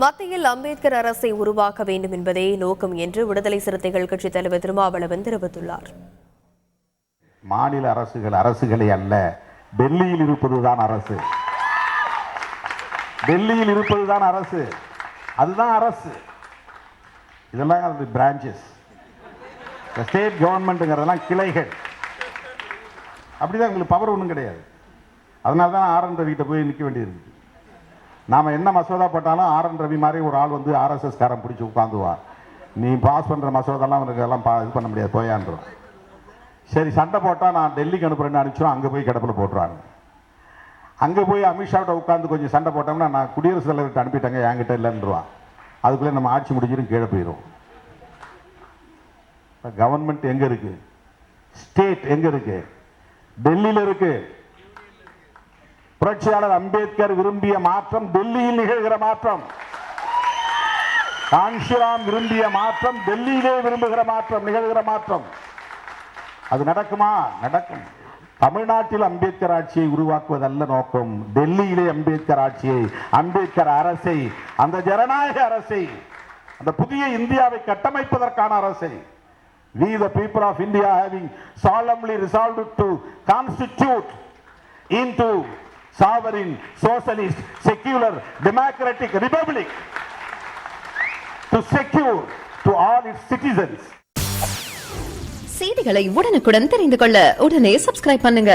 மத்தியில் அம்பேத்கர் அரசை உருவாக்க வேண்டும் என்பதே நோக்கம் என்று விடுதலை சிறுத்தைகள் கட்சித் தலைவர் திருமாவளவன் தெரிவித்துள்ளார். மாநில அரசுகள் அரசுகளே அல்ல டெல்லியில் இருப்பதுதான் அரசு. டெல்லியில் இருப்பதுதான் அரசு. அதுதான் அரசு. இதெல்லாம் அது பிரான்ச்சஸ் ஸ்டேட் கவர்மெண்ட்டுங்கிறதெல்லாம் கிளைகள். அப்படிதான் எங்களுக்கு பவர் ஒன்றும் கிடையாது. அதனால தான் ஆர் என் போய் நிற்க வேண்டியிருக்கு நாம் என்ன மசோதா போட்டாலும் ஆர் என் ரவி மாதிரி ஒரு ஆள் வந்து ஆர்எஸ்எஸ் காரன் பிடிச்சி உட்காந்துவான் நீ பாஸ் பண்ணுற மசோதாலாம் அவனுக்கு எல்லாம் பா இது பண்ண முடியாது போயான்றோம் சரி சண்டை போட்டால் நான் டெல்லிக்கு அனுப்புகிறேன்னு அனுப்பிச்சிடும் அங்கே போய் கிடப்பில் போட்டுருவாங்க அங்கே போய் அமித்ஷாவிட்ட உட்காந்து கொஞ்சம் சண்டை போட்டோம்னா நான் குடியரசுத் தலைவர்கிட்ட அனுப்பிட்டாங்க என்கிட்ட இல்லைன்றான் அதுக்குள்ளே நம்ம ஆட்சி முடிஞ்சிடும் கீழே போயிடும் இப்போ கவர்மெண்ட் எங்கே இருக்குது ஸ்டேட் எங்கே இருக்குது டெல்லியில் இருக்குது புரட்சியாளர் அம்பேத்கர் விரும்பிய மாற்றம் டெல்லியில் நிகழ்கிற மாற்றம். காஞ்சிராம் விரும்பிய மாற்றம் டெல்லியிலே விரும்புகிற மாற்றம் நிகழ்கிற மாற்றம். அது நடக்குமா? நடக்கும். தமிழ்நாட்டில் அம்பேத்கர் ஆட்சியை உருவாக்குவதல்ல நோக்கம். டெல்லியிலே அம்பேத்கர் ஆட்சியை அம்பேத்கர் அரசை அந்த ஜனநாயக அரசை அந்த புதிய இந்தியாவை கட்டமைப்பதற்கான அரசை. We the people of india having solemnly resolved to constitute into sovereign socialist secular democratic republic to secure to all its citizens செய்திகளை உடனுக்குடன் தெரிந்து கொள்ள உடனே சப்ஸ்கிரைப் பண்ணுங்க